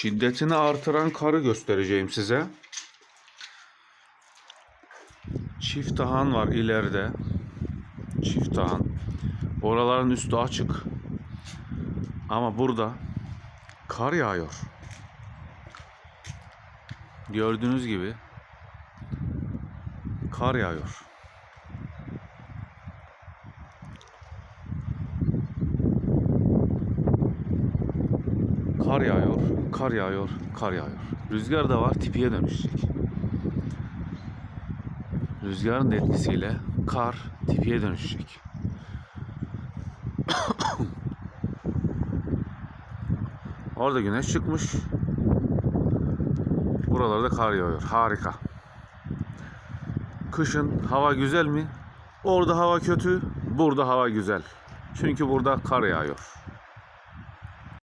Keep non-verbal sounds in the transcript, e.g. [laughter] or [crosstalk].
Şiddetini artıran karı göstereceğim size. Çift tahan var ileride. Çift tahan. Oraların üstü açık. Ama burada kar yağıyor. Gördüğünüz gibi kar yağıyor. Kar yağıyor, kar yağıyor, kar yağıyor. Rüzgar da var, tipiye dönüşecek. Rüzgarın etkisiyle kar tipiye dönüşecek. [coughs] Orada güneş çıkmış. Buralarda kar yağıyor. Harika. Kışın hava güzel mi? Orada hava kötü, burada hava güzel. Çünkü burada kar yağıyor.